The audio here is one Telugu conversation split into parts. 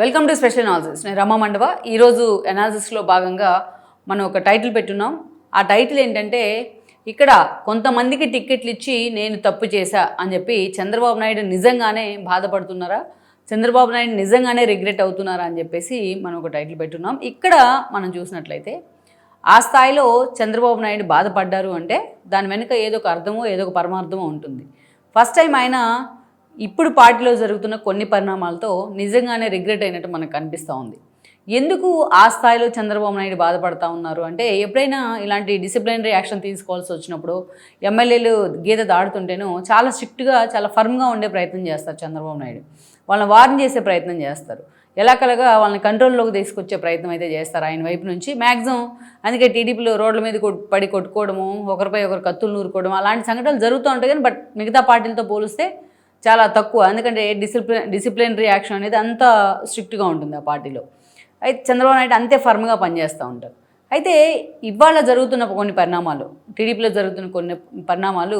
వెల్కమ్ టు స్పెషల్ అనాలిసిస్ నేను రమా మండవ. ఈరోజు అనాలిసిస్లో భాగంగా మనం ఒక టైటిల్ పెట్టున్నాం. ఆ టైటిల్ ఏంటంటే ఇక్కడ కొంతమందికి టిక్కెట్లు ఇచ్చి నేను తప్పు చేశా అని చెప్పి చంద్రబాబు నాయుడు నిజంగానే బాధపడుతున్నారా? చంద్రబాబు నాయుడు నిజంగానే రిగ్రెట్ అవుతున్నారా అని చెప్పేసి మనం ఒక టైటిల్ పెట్టున్నాం. ఇక్కడ మనం చూసినట్లయితే ఆ స్థాయిలో చంద్రబాబు నాయుడు బాధపడ్డారు అంటే దాని వెనుక ఏదో ఒక అర్థమో ఏదో ఒక పరమార్థమో ఉంటుంది. ఫస్ట్ టైం ఆయన ఇప్పుడు పార్టీలో జరుగుతున్న కొన్ని పరిణామాలతో నిజంగానే రిగ్రెట్ అయినట్టు మనకు కనిపిస్తూ ఉంది. ఎందుకు ఆ స్థాయిలో చంద్రబాబు నాయుడు బాధపడతా ఉన్నారు? అంటే ఎప్పుడైనా ఇలాంటి డిసిప్లినరీ యాక్షన్ తీసుకోవాల్సి వచ్చినప్పుడు ఎమ్మెల్యేలు గీత దాడుతుంటేనో చాలా స్ట్రిక్ట్గా చాలా ఫర్మ్గా ఉండే ప్రయత్నం చేస్తారు చంద్రబాబు నాయుడు. వాళ్ళని వార్న్ చేసే ప్రయత్నం చేస్తారు. ఎలా కలగా వాళ్ళని కంట్రోల్లోకి తీసుకొచ్చే ప్రయత్నం అయితే చేస్తారు ఆయన వైపు నుంచి. మ్యాక్సిమం అందుకే టీడీపీలో రోడ్ల మీద పడి కొట్టుకోవడము ఒకరిపై ఒకరు కత్తులు నూరుకోవడం అలాంటి సంఘటనలు జరుగుతూ ఉంటాయి కానీ బట్ మిగతా పార్టీలతో పోలిస్తే చాలా తక్కువ. ఎందుకంటే డిసిప్లిన్ డిసిప్లిన్ రియాక్షన్ అనేది అంత స్ట్రిక్ట్గా ఉంటుంది ఆ పార్టీలో. అయితే చంద్రబాబు నాయుడు అంతే ఫర్మ్గా పనిచేస్తూ ఉంటారు. అయితే ఇవాళ జరుగుతున్న కొన్ని పరిణామాలు టీడీపీలో జరుగుతున్న కొన్ని పరిణామాలు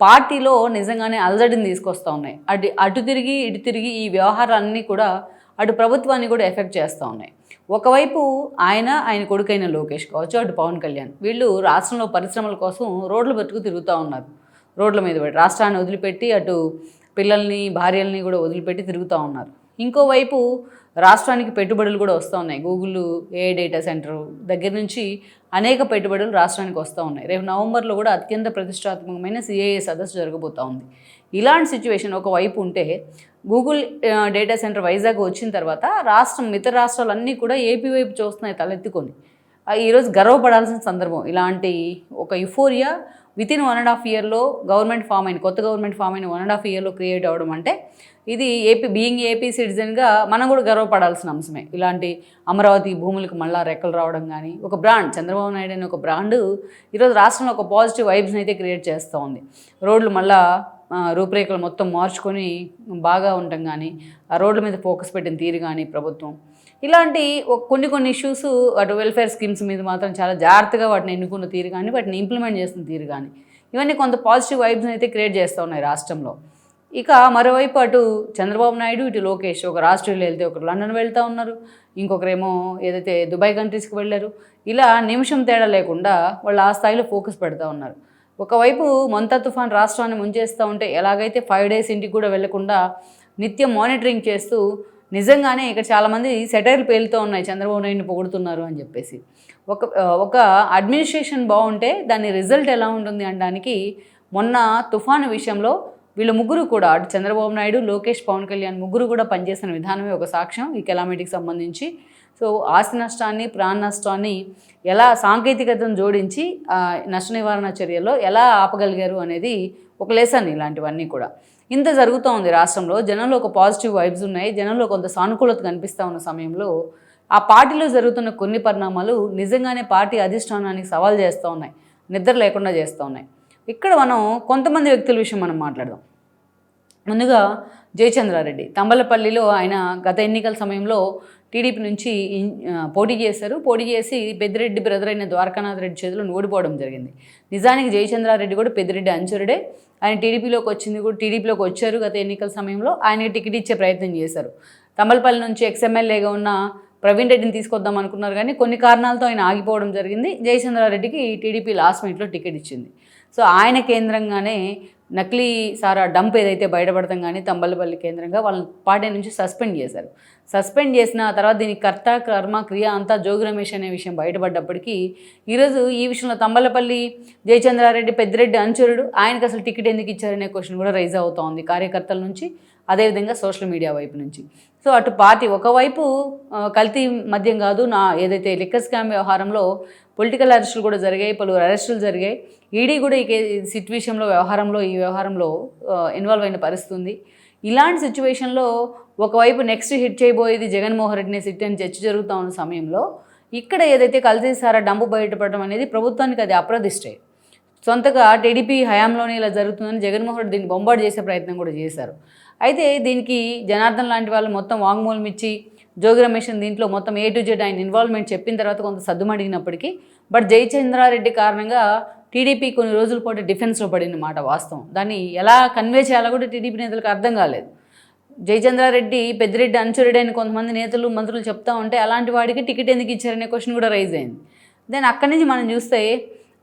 పార్టీలో నిజంగానే అలజడిని తీసుకొస్తూ ఉన్నాయి. అటు అటు తిరిగి ఇటు తిరిగి ఈ వ్యవహారాలన్నీ కూడా అటు ప్రభుత్వాన్ని కూడా ఎఫెక్ట్ చేస్తూ ఉన్నాయి. ఒకవైపు ఆయన ఆయన కొడుకైన లోకేష్ కావచ్చు అటు పవన్ కళ్యాణ్. వీళ్ళు రాష్ట్రంలో పరిశ్రమల కోసం రోడ్లు పెట్టుకు తిరుగుతూ ఉన్నారు. రోడ్ల మీద పెట్టి రాష్ట్రాన్ని వదిలిపెట్టి అటు పిల్లల్ని భార్యల్ని కూడా వదిలిపెట్టి తిరుగుతూ ఉన్నారు. ఇంకోవైపు రాష్ట్రానికి పెట్టుబడులు కూడా వస్తూ ఉన్నాయి. గూగుల్ ఏ డేటా సెంటర్ దగ్గర నుంచి అనేక పెట్టుబడులు రాష్ట్రానికి వస్తూ ఉన్నాయి. రేపు నవంబర్లో కూడా అత్యంత ప్రతిష్టాత్మకమైన సిఏఏ సదస్సు జరగబోతూ ఉంది. ఇలాంటి సిచ్యువేషన్ ఒకవైపు ఉంటే గూగుల్ డేటా సెంటర్ వైజాగ్ వచ్చిన తర్వాత రాష్ట్రం ఇతర రాష్ట్రాలన్నీ కూడా ఏపీ వైపు చూస్తున్నాయి తలెత్తుకొని. ఈరోజు గర్వపడాల్సిన సందర్భం ఇలాంటి ఒక euphoria with in one and half ఇయర్లో గవర్నమెంట్ ఫామ్ అయిన కొత్త గవర్నమెంట్ ఫామ్ అయిన వన్ అండ్ హాఫ్ ఇయర్లో క్రియేట్ అవ్వడం అంటే ఇది ఏపీ బీయింగ్ ఏపీ సిటిజన్గా మనం కూడా గర్వపడాల్సిన అంశమే. ఇలాంటి అమరావతి భూములకు మళ్ళా రెక్కలు రావడం కానీ ఒక బ్రాండ్ చంద్రబాబు నాయుడు అనే ఒక బ్రాండ్ ఈరోజు రాష్ట్రంలో ఒక పాజిటివ్ వైబ్స్ని అయితే క్రియేట్ చేస్తూ ఉంది. రోడ్లు మళ్ళా రూపురేఖలు మొత్తం మార్చుకొని బాగా ఉండటం కానీ ఆ రోడ్ల మీద ఫోకస్ పెట్టిన తీరు కానీ ప్రభుత్వం. ఇలాంటి కొన్ని కొన్ని ఇష్యూస్ అటు వెల్ఫేర్ స్కీమ్స్ మీద మాత్రం చాలా జాగ్రత్తగా వాటిని ఎన్నుకున్న తీరు కానీ వాటిని ఇంప్లిమెంట్ చేసిన తీరు కానీ ఇవన్నీ కొంత పాజిటివ్ వైబ్స్ని అయితే క్రియేట్ చేస్తూ ఉన్నాయి రాష్ట్రంలో. ఇక మరోవైపు అటు చంద్రబాబు నాయుడు ఇటు లోకేష్ ఒక రాష్ట్రంలో వెళ్తే ఒకరు లండన్ వెళ్తూ ఉన్నారు. ఇంకొకరేమో ఏదైతే దుబాయ్ కంట్రీస్కి వెళ్ళారు. ఇలా నిమిషం తేడా లేకుండా వాళ్ళు ఆ స్థాయిలో ఫోకస్ పెడతా ఉన్నారు. ఒకవైపు మంత తుఫాన్ రాష్ట్రాన్ని ముంచేస్తూ ఉంటే ఎలాగైతే ఫైవ్ డేస్ ఇంటికి కూడా వెళ్ళకుండా నిత్యం మానిటరింగ్ చేస్తూ నిజంగానే ఇక్కడ చాలామంది సెటైర్లు పేలుతూ ఉన్నాయి చంద్రబాబు నాయుడిని పొగుడుతున్నారు అని చెప్పేసి. ఒక ఒక అడ్మినిస్ట్రేషన్ బాగుంటే దాని రిజల్ట్ ఎలా ఉంటుంది అనడానికి మొన్న తుఫాను విషయంలో వీళ్ళు ముగ్గురు కూడా అటు చంద్రబాబు నాయుడు లోకేష్ పవన్ కళ్యాణ్ ముగ్గురు కూడా పనిచేసిన విధానమే ఒక సాక్ష్యం ఈ కెలామిటీకి సంబంధించి. సో ఆస్తి నష్టాన్ని ప్రాణ నష్టాన్ని ఎలా సాంకేతికతను జోడించి నష్ట నివారణ చర్యల్లో ఎలా ఆపగలిగారు అనేది ఒక లెసన్ ఇలాంటివన్నీ కూడా. ఇంత జరుగుతూ ఉంది రాష్ట్రంలో. జనంలో ఒక పాజిటివ్ వైబ్స్ ఉన్నాయి. జనంలో కొంత సానుకూలత కనిపిస్తూ ఉన్న సమయంలో ఆ పార్టీలో జరుగుతున్న కొన్ని పరిణామాలు నిజంగానే పార్టీ అధిష్టానానికి సవాల్ చేస్తూ ఉన్నాయి. నిద్ర లేకుండా చేస్తూ ఉన్నాయి. ఇక్కడ మనం కొంతమంది వ్యక్తుల విషయం మనం మాట్లాడదాం. ముందుగా జయచంద్రారెడ్డి. తంబలపల్లిలో ఆయన గత ఎన్నికల సమయంలో టీడీపీ నుంచి పోటీ చేశారు. పోటీ చేసి పెద్దిరెడ్డి బ్రదర్ అయిన ద్వారకానాథ్ రెడ్డి చేతిలో ఓడిపోవడం జరిగింది. నిజానికి జయచంద్రారెడ్డి కూడా పెద్దిరెడ్డి అంచురుడే ఆయన టీడీపీలోకి వచ్చింది కూడా టీడీపీలోకి వచ్చారు గత ఎన్నికల సమయంలో. ఆయనకి టికెట్ ఇచ్చే ప్రయత్నం చేశారు. తంబలపల్లి నుంచి ఎక్స్ఎమ్మెల్యేగా ఉన్న ప్రవీణ్ రెడ్డిని తీసుకొద్దాం అనుకున్నారు కానీ కొన్ని కారణాలతో ఆయన ఆగిపోవడం జరిగింది. జయచంద్రారెడ్డికి టీడీపీ లాస్ట్ మినిట్లో టికెట్ ఇచ్చింది. సో ఆయన కేంద్రంగానే నకిలీ సారా డంప్ ఏదైతే బయటపడతాం కానీ తంబలపల్లి కేంద్రంగా వాళ్ళని పార్టీ నుంచి సస్పెండ్ చేశారు. సస్పెండ్ చేసిన తర్వాత దీనికి కర్త కర్మ క్రియ అంతా జోగి రమేష్ అనే విషయం బయటపడ్డప్పటికీ ఈరోజు ఈ విషయంలో తంబలపల్లి జయచంద్రారెడ్డి పెద్దిరెడ్డి అంచురుడు ఆయనకు అసలు టికెట్ ఎందుకు ఇచ్చారనే క్వశ్చన్ కూడా రైజ్ అవుతా ఉంది కార్యకర్తల నుంచి అదేవిధంగా సోషల్ మీడియా వైపు నుంచి. సో అటు పార్టీ ఒకవైపు కల్తీ మద్యం కాదు నా ఏదైతే లిక్కర్ స్కామ్ వ్యవహారంలో పొలిటికల్ అరెస్టులు కూడా జరిగాయి పలువురు అరెస్టులు జరిగాయి. ఈడీ కూడా ఈ కే- సిట్ విషయంలో వ్యవహారంలో ఈ వ్యవహారంలో ఇన్వాల్వ్ అయిన పరిస్థితి ఉంది ఇలాంటి సిచ్యువేషన్లో ఒకవైపు నెక్స్ట్ హిట్ చేయబోయేది జగన్మోహన్ రెడ్డిని సిట్ అని చర్చ జరుగుతూ ఉన్న సమయంలో ఇక్కడ ఏదైతే కలిసేసారా సారా డంపు బయటపడడం అనేది ప్రభుత్వానికి అది అప్రదిష్టే. సొంతగా టీడీపీ హయాంలోనే ఇలా జరుగుతుందని జగన్మోహన్ రెడ్డి దీన్ని బొంబాటు చేసే ప్రయత్నం కూడా చేశారు. అయితే దీనికి జనార్దన్ లాంటి వాళ్ళు మొత్తం వాంగ్మూలం ఇచ్చి జోగి రమేషన్ దీంట్లో మొత్తం ఏ టు జెడ్ ఆయన ఇన్వాల్వ్మెంట్ చెప్పిన తర్వాత కొంత సద్దుమడిగినప్పటికీ బట్ జయచంద్రారెడ్డి కారణంగా టీడీపీ కొన్ని రోజుల పాటు డిఫెన్స్లో పడిన మాట వాస్తవం. దాన్ని ఎలా కన్వే చేయాలో కూడా టీడీపీ నేతలకు అర్థం కాలేదు. జయచంద్రారెడ్డి పెద్దిరెడ్డి అంచురెడ్డి అని కొంతమంది నేతలు మంత్రులు చెప్తా ఉంటే అలాంటి వాడికి టికెట్ ఎందుకు ఇచ్చారనే క్వశ్చన్ కూడా రైజ్ అయింది. దెన్ అక్కడి నుంచి మనం చూస్తే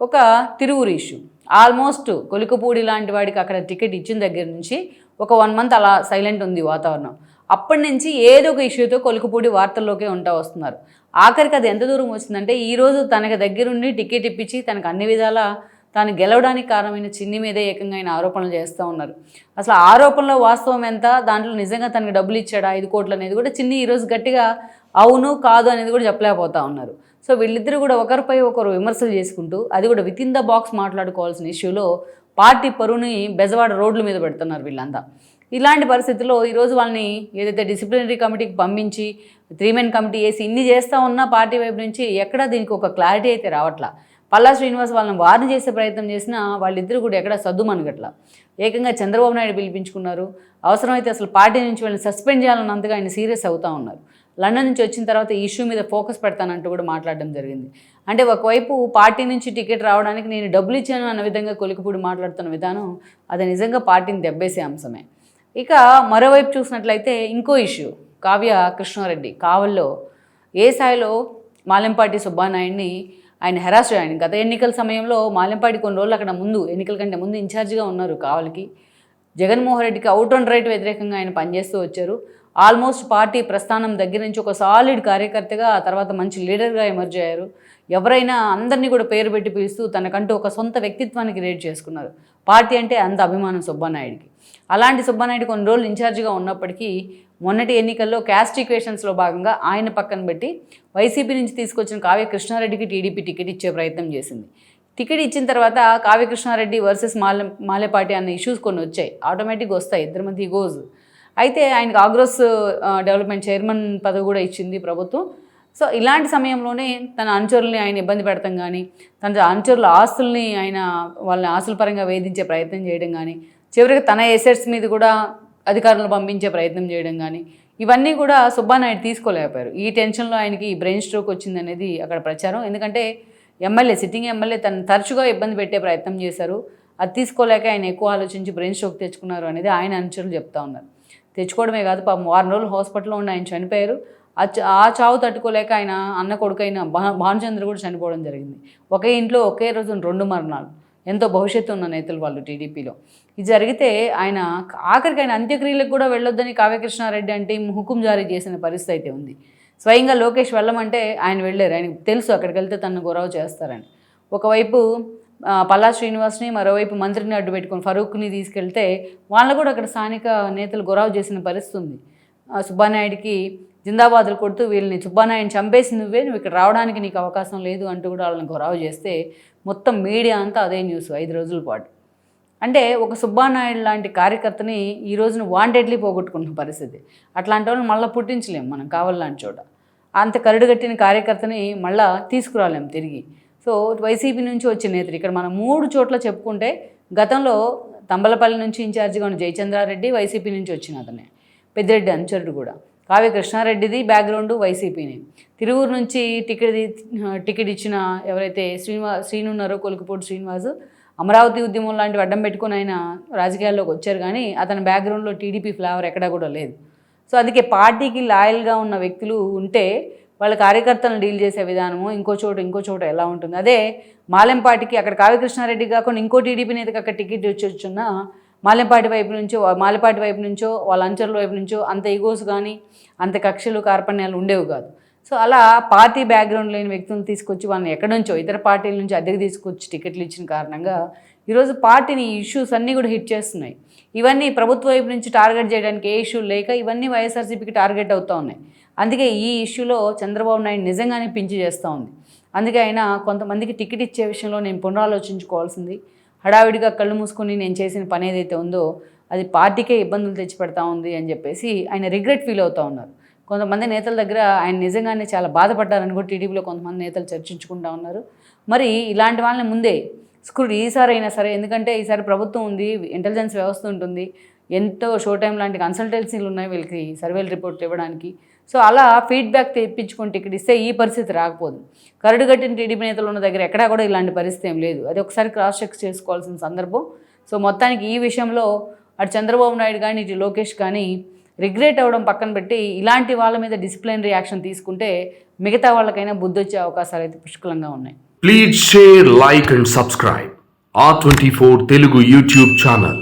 ఒక తిరువురు ఇష్యూ ఆల్మోస్ట్ కొలికపూడి లాంటి వాడికి అక్కడ టికెట్ ఇచ్చిన దగ్గర నుంచి ఒక వన్ మంత్ అలా సైలెంట్ ఉంది వాతావరణం. అప్పటి నుంచి ఏదో ఒక ఇష్యూతో కొలుకుపూడి వార్తల్లోకే ఉంటా వస్తున్నారు. ఆఖరికి అది ఎంత దూరం వచ్చిందంటే ఈరోజు తనకి దగ్గరుండి టికెట్ ఇప్పించి తనకు అన్ని విధాల తాను గెలవడానికి కారణమైన చిన్ని మీదే ఏకంగా ఆయన ఆరోపణలు చేస్తూ ఉన్నారు. అసలు ఆరోపణలో వాస్తవం ఎంత? దాంట్లో నిజంగా తనకి డబ్బులు ఇచ్చాడా? ఐదు కోట్లు అనేది కూడా చిన్ని ఈరోజు గట్టిగా అవును కాదు అనేది కూడా చెప్పలేకపోతా ఉన్నారు. సో వీళ్ళిద్దరూ కూడా ఒకరిపై ఒకరు విమర్శలు చేసుకుంటూ అది కూడా విత్ ఇన్ ద బాక్స్ మాట్లాడుకోవాల్సిన ఇష్యూలో పార్టీ పరువుని బెజవాడ రోడ్ల మీద పెడుతున్నారు వీళ్ళంతా. ఇలాంటి పరిస్థితుల్లో ఈరోజు వాళ్ళని ఏదైతే డిసిప్లినరీ కమిటీకి పంపించి త్రీ మెన్ కమిటీ వేసి ఇన్ని చేస్తూ ఉన్నా పార్టీ వైపు నుంచి ఎక్కడ దీనికి ఒక క్లారిటీ అయితే రావట్లా. పల్లా శ్రీనివాస్ వాళ్ళని వార్న్ చేసే ప్రయత్నం చేసినా వాళ్ళిద్దరూ కూడా ఎక్కడ సద్దుమనగట్ల ఏకంగా చంద్రబాబు నాయుడు పిలిపించుకున్నారు. అవసరమైతే అసలు పార్టీ నుంచి వాళ్ళని సస్పెండ్ చేయాలన్నంతగా ఆయన సీరియస్ అవుతా ఉన్నారు. లండన్ నుంచి వచ్చిన తర్వాత ఈ ఇష్యూ మీద ఫోకస్ పెడతానంటూ కూడా మాట్లాడడం జరిగింది. అంటే ఒకవైపు పార్టీ నుంచి టికెట్ రావడానికి నేను డబ్బులు ఇచ్చాను అన్న విధంగా కొలికిపూడి మాట్లాడుతున్న విధానం అది నిజంగా పార్టీని దెబ్బేసే అంశమే. ఇక మరోవైపు చూసినట్లయితే ఇంకో ఇష్యూ కావ్య కృష్ణారెడ్డి. కావల్లో ఏ స్థాయిలో మాలెంపాటి సుబ్బానాయుడిని ఆయన హెరాస్ ఆయన గత ఎన్నికల సమయంలో మాలెంపాటి కొన్ని రోజులు అక్కడ ముందు ఎన్నికల కంటే ముందు ఇన్ఛార్జిగా ఉన్నారు కావలికి. జగన్మోహన్ రెడ్డికి అవుట్ అండ్ రైట్ వ్యతిరేకంగా ఆయన పనిచేస్తూ వచ్చారు. ఆల్మోస్ట్ పార్టీ ప్రస్థానం దగ్గర నుంచి ఒక సాలిడ్ కార్యకర్తగా ఆ తర్వాత మంచి లీడర్గా ఎమర్జ్ అయ్యారు. ఎవరైనా అందరినీ కూడా పేరు పెట్టి పిలుస్తూ తనకంటూ ఒక సొంత వ్యక్తిత్వాన్ని క్రియేట్ చేసుకున్నారు. పార్టీ అంటే అంత అభిమానం సుబ్బానాయుడికి. అలాంటి సుబ్బానాయుడు కొన్ని రోజులు ఇన్ఛార్జిగా ఉన్నప్పటికీ మొన్నటి ఎన్నికల్లో క్యాస్ట్ ఈక్వేషన్స్లో భాగంగా ఆయన పక్కన పెట్టి వైసీపీ నుంచి తీసుకొచ్చిన కావ్య కృష్ణారెడ్డికి టీడీపీ టికెట్ ఇచ్చే ప్రయత్నం చేసింది. టికెట్ ఇచ్చిన తర్వాత కావ్య కృష్ణారెడ్డి వర్సెస్ మాలె మాలేపాటి అన్న ఇష్యూస్ కొన్ని వచ్చాయి. ఆటోమేటిక్గా వస్తాయి. ఇద్దరి మధ్య గోజ్ అయితే ఆయనకు ఆగ్రోస్ డెవలప్మెంట్ చైర్మన్ పదవి కూడా ఇచ్చింది ప్రభుత్వం. సో ఇలాంటి సమయంలోనే తన అనుచరుల్ని ఆయన ఇబ్బంది పెడతాం కానీ తన అనుచరుల ఆస్తుల్ని ఆయన వాళ్ళని ఆస్తుల పరంగా వేధించే ప్రయత్నం చేయడం కానీ చివరికి తన ఎసెట్స్ మీద కూడా అధికారులను పంపించే ప్రయత్నం చేయడం కానీ ఇవన్నీ కూడా సుబ్బానాయుడు తీసుకోలేకపోయారు. ఈ టెన్షన్లో ఆయనకి ఈ బ్రెయిన్ స్ట్రోక్ వచ్చింది అనేది అక్కడ ప్రచారం. ఎందుకంటే ఎమ్మెల్యే సిట్టింగ్ ఎమ్మెల్యే తను తరచుగా ఇబ్బంది పెట్టే ప్రయత్నం చేశారు. అది తీసుకోలేక ఆయన ఎక్కువ ఆలోచించి బ్రెయిన్ స్ట్రోక్ తెచ్చుకున్నారు అనేది ఆయన అనుచరులు చెప్తా ఉన్నారు. తెచ్చుకోవడమే కాదు పాపం వారం రోజులు హాస్పిటల్లో ఉండి ఆయన చనిపోయారు. ఆ ఆ చావు తట్టుకోలేక ఆయన అన్న కొడుకైన భా భానుచంద్ర కూడా చనిపోవడం జరిగింది. ఒకే ఇంట్లో ఒకే రోజు రెండు మరణాలు. ఎంతో భవిష్యత్తు ఉన్న నేతలు వాళ్ళు టీడీపీలో. ఇది జరిగితే ఆయన ఆఖరికి ఆయన అంత్యక్రియలకు కూడా వెళ్ళొద్దని కావ్యకృష్ణారెడ్డి అంటే హుకుం జారీ చేసిన పరిస్థితి అయితే ఉంది. స్వయంగా లోకేష్ వెళ్ళమంటే ఆయన వెళ్ళారు. ఆయనకు తెలుసు అక్కడికి వెళ్తే తనను గొరవ చేస్తారని. ఒకవైపు పల్లా శ్రీనివాస్ని మరోవైపు మంత్రిని అడ్డు పెట్టుకొని ఫరూక్ని తీసుకెళ్తే వాళ్ళు కూడా అక్కడ స్థానిక నేతలు గొరవ చేసిన పరిస్థితి ఉంది. సుబ్బానాయుడికి జిందాబాదులు కొడుతూ వీళ్ళని సుబ్బానాయుడిని చంపేసి నువ్వే నువ్వు ఇక్కడ రావడానికి నీకు అవకాశం లేదు అంటూ కూడా వాళ్ళని గొరవ చేస్తే మొత్తం మీడియా అంతా అదే న్యూస్ ఐదు రోజుల పాటు. అంటే ఒక సుబ్బానాయుడు లాంటి కార్యకర్తని ఈ రోజున వాంటెడ్లీ పోగొట్టుకున్న పరిస్థితి. అట్లాంటి వాళ్ళని మళ్ళీ పుట్టించలేము మనం కావాలని చోట. అంత కరుడుగట్టిన కార్యకర్తని మళ్ళీ తీసుకురాలేం తిరిగి. సో వైసీపీ నుంచి వచ్చిన నేతలు ఇక్కడ మనం మూడు చోట్ల చెప్పుకుంటే గతంలో తంబలపల్లి నుంచి ఇన్ఛార్జిగా ఉన్న జయచంద్రారెడ్డి వైసీపీ నుంచి వచ్చిన అతనే. పెద్దిరెడ్డి అనుచరుడు కూడా. కావ్య కృష్ణారెడ్డిది బ్యాక్గ్రౌండ్ వైసీపీనే. తిరువురు నుంచి టికెట్ టికెట్ ఇచ్చిన ఎవరైతే శ్రీనివా శ్రీను ఉన్నారో కొలుకుపూడి శ్రీనివాస్ అమరావతి ఉద్యమం లాంటివి అడ్డం పెట్టుకుని ఆయన రాజకీయాల్లోకి వచ్చారు కానీ అతని బ్యాక్గ్రౌండ్లో టీడీపీ ఫ్లేవర్ ఎక్కడా కూడా లేదు. సో అందుకే పార్టీకి లాయల్గా ఉన్న వ్యక్తులు ఉంటే వాళ్ళ కార్యకర్తలను డీల్ చేసే విధానము ఇంకో చోట ఇంకో చోట ఎలా ఉంటుంది? అదే మాలెంపాటికి అక్కడ కావ్యకృష్ణారెడ్డి కాకుండా ఇంకో టీడీపీ నేతకి అక్కడ టికెట్ వచ్చి వచ్చున్నా మాలెపాటి వైపు నుంచో మాలెపాటి వైపు నుంచో వాళ్ళ అంచర్ల వైపు నుంచో అంత ఈగోస్ కానీ అంత కక్షలు కార్పణ్యాలు ఉండేవి కాదు. సో అలా పార్టీ బ్యాక్గ్రౌండ్ లేని వ్యక్తులను తీసుకొచ్చి వాళ్ళని ఎక్కడి నుంచో ఇతర పార్టీల నుంచి అద్దెకు తీసుకొచ్చి టికెట్లు ఇచ్చిన కారణంగా ఈరోజు పార్టీని ఇష్యూస్ అన్నీ కూడా హిట్ చేస్తున్నాయి. ఇవన్నీ ప్రభుత్వ వైపు నుంచి టార్గెట్ చేయడానికి ఏ ఇష్యూ లేక ఇవన్నీ వైఎస్ఆర్సీపీకి టార్గెట్ అవుతూ ఉన్నాయి. అందుకే ఈ ఇష్యూలో చంద్రబాబు నాయుడు నిజంగానే పించి చేస్తూ ఉంది. అందుకే ఆయన కొంతమందికి టికెట్ ఇచ్చే విషయంలో నేను పునరాలోచించుకోవాల్సింది. హడావిడిగా కళ్ళు మూసుకొని నేను చేసిన పని ఏదైతే ఉందో అది పార్టీకే ఇబ్బందులు తెచ్చిపెడతా ఉంది అని చెప్పేసి ఆయన రిగ్రెట్ ఫీల్ అవుతూ ఉన్నారు. కొంతమంది నేతల దగ్గర ఆయన నిజంగానే చాలా బాధపడ్డారని కూడా టీడీపీలో కొంతమంది నేతలు చర్చించుకుంటా ఉన్నారు. మరి ఇలాంటి వాళ్ళని ముందే స్క్రూడ్ ఈసారి అయినా సరే ఎందుకంటే ఈసారి ప్రభుత్వం ఉంది ఇంటెలిజెన్స్ వ్యవస్థ ఉంటుంది ఎంతో షో టైం లాంటి కన్సల్టెన్సీలు ఉన్నాయి వీళ్ళకి సర్వేలు రిపోర్ట్లు ఇవ్వడానికి. సో అలా ఫీడ్బ్యాక్ తెప్పించుకుంటే ఇక్కడ ఇస్తే ఈ పరిస్థితి రాకపోదు. కరడుగట్టిన టీడీపీ నేతలు ఉన్న దగ్గర ఎక్కడా కూడా ఇలాంటి పరిస్థితి ఏం లేదు. అది ఒకసారి క్రాస్ చెక్ చేసుకోవాల్సిన సందర్భం. సో మొత్తానికి ఈ విషయంలో అటు చంద్రబాబు నాయుడు కానీ ఇటు లోకేష్ కానీ రిగ్రెట్ అవ్వడం పక్కన పెట్టి ఇలాంటి వాళ్ళ మీద డిసిప్లిన్ రియాక్షన్ తీసుకుంటే మిగతా వాళ్ళకైనా బుద్ధి వచ్చే అవకాశాలు అయితే పుష్కలంగా ఉన్నాయి. Please share like and subscribe ఆ twenty four Telugu YouTube channel